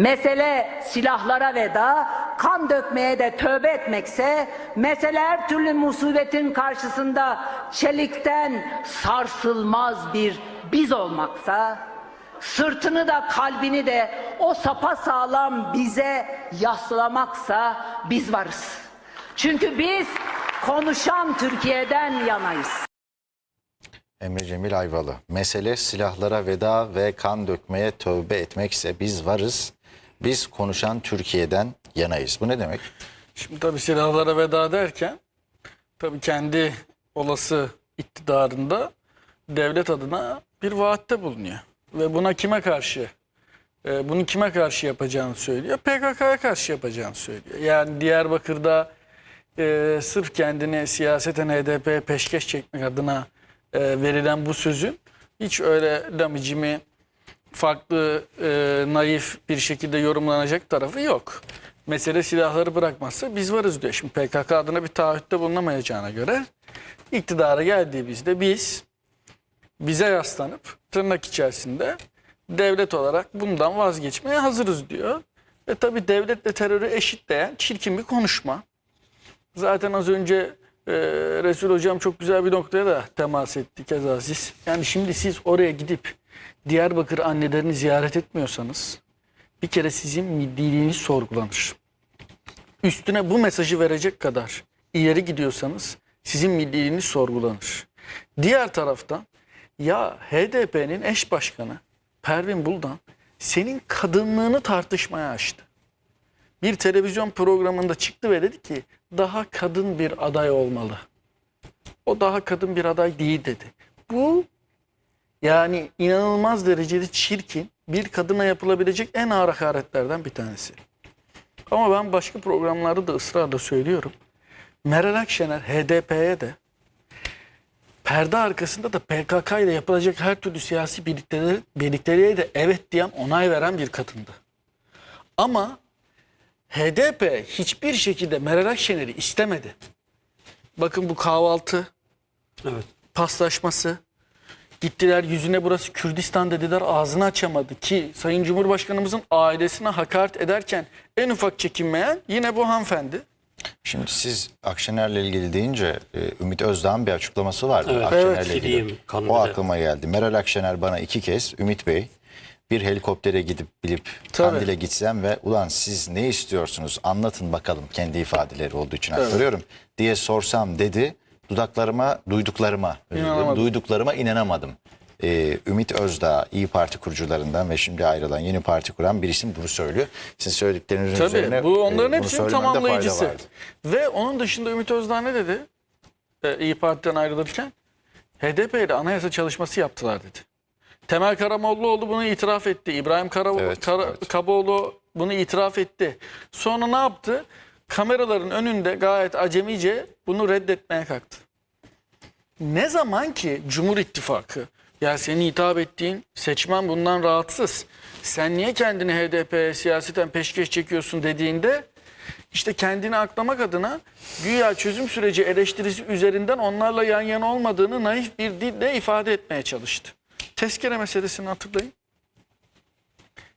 Mesele silahlara veda, kan dökmeye de tövbe etmekse, mesele her türlü musibetin karşısında çelikten sarsılmaz bir biz olmaksa, sırtını da kalbini de o sapa sağlam bize yaslamaksa biz varız. Çünkü biz konuşan Türkiye'den yanayız. Emre Cemil Ayvalı. Mesele silahlara veda ve kan dökmeye tövbe etmekse biz varız. Biz konuşan Türkiye'den yanayız. Bu ne demek? Şimdi tabii silahlara veda derken tabii kendi olası iktidarında devlet adına bir vaatte bulunuyor. Ve buna kime karşı? e, bunu kime karşı yapacağını söylüyor. PKK'ya karşı yapacağını söylüyor. Yani Diyarbakır'da e, sırf kendini siyaseten HDP'ye peşkeş çekmek adına e, verilen bu sözün hiç öyle lamicimi farklı e, naif bir şekilde yorumlanacak tarafı yok. Mesele silahları bırakmazsa biz varız diyor. Şimdi PKK adına bir taahhütte bulunamayacağına göre iktidara geldiğimizde biz bize yaslanıp tırnak içerisinde devlet olarak bundan vazgeçmeye hazırız diyor. Ve tabii devletle terörü eşitleyen çirkin bir konuşma. Zaten az önce e, Resul Hocam çok güzel bir noktaya da temas etti keza siz. Yani şimdi siz oraya gidip Diyarbakır annelerini ziyaret etmiyorsanız bir kere sizin milliliğiniz sorgulanır. Üstüne bu mesajı verecek kadar ileri gidiyorsanız sizin milliliğiniz sorgulanır. Diğer taraftan ya HDP'nin eş başkanı Pervin Buldan senin kadınlığını tartışmaya açtı bir televizyon programında çıktı ve dedi ki daha kadın bir aday olmalı. O daha kadın bir aday değil dedi. Bu yani inanılmaz derecede çirkin bir kadına yapılabilecek en ağır hakaretlerden bir tanesi. Ama ben başka programlarda da ısrarla söylüyorum. Meral Akşener HDP'ye de perde arkasında da PKK ile yapılacak her türlü siyasi birlikteliğe, birlikteliğe de evet diyen onay veren bir kadındı. Ama HDP hiçbir şekilde Meral Akşener'i istemedi. Bakın bu kahvaltı Evet. paslaşması. Gittiler yüzüne burası Kürdistan dediler ağzını açamadı ki Sayın Cumhurbaşkanımızın ailesine hakaret ederken en ufak çekinmeyen yine bu hanımefendi. Şimdi siz Akşener'le ilgili deyince e, Ümit Özdağ'ın bir açıklaması vardı. Evet. Akşener'le Evet, ilgili. kanlı O aklıma geldi. Meral Akşener bana iki kez Ümit Bey bir helikoptere gidip bilip Tabii. Kandil'e gitsem ve ulan siz ne istiyorsunuz anlatın bakalım kendi ifadeleri olduğu için aktarıyorum diye sorsam dedi. Dudaklarıma, duyduklarıma, İnanamadım. duyduklarıma inanamadım. Ee, Ümit Özdağ İyi Parti kurucularından ve şimdi ayrılan yeni parti kuran bir isim bunu söylüyor. Sizin söylediklerinizin Tabii üzerine bu onların e, hepsinin tamamlayıcısı. Ve onun dışında Ümit Özdağ ne dedi? Ee, İyi Parti'den ayrılırken HDP ile anayasa çalışması yaptılar dedi. Temel Karamollaoğlu bunu itiraf etti. İbrahim Kara, Evet, Kara- evet. Kaboğlu bunu itiraf etti. Sonra ne yaptı? Kameraların önünde gayet acemice bunu reddetmeye kalktı. Ne zaman ki Cumhur İttifakı ya senin hitap ettiğin seçmen bundan rahatsız. Sen niye kendini HDP'ye siyaseten peşkeş çekiyorsun dediğinde işte kendini aklamak adına güya çözüm süreci eleştirisi üzerinden onlarla yan yana olmadığını naif bir dille ifade etmeye çalıştı. Tezkere meselesini hatırlayın.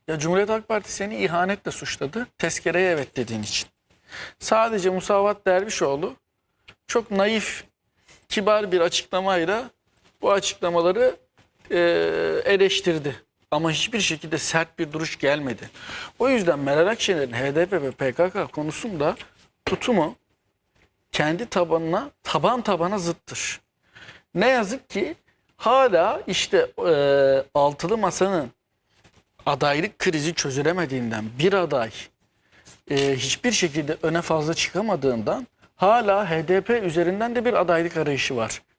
Ya Cumhuriyet Halk Partisi seni ihanetle suçladı. Tezkereye evet dediğin için. Sadece Musavat Dervişoğlu çok naif, kibar bir açıklamayla bu açıklamaları e, eleştirdi. Ama hiçbir şekilde sert bir duruş gelmedi. O yüzden Meral Akşener'in HDP ve PKK konusunda tutumu kendi tabanına, taban tabana zıttır. Ne yazık ki hala işte e, altılı masanın adaylık krizi çözülemediğinden bir aday e, hiçbir şekilde öne fazla çıkamadığından hala HDP üzerinden de bir adaylık arayışı var.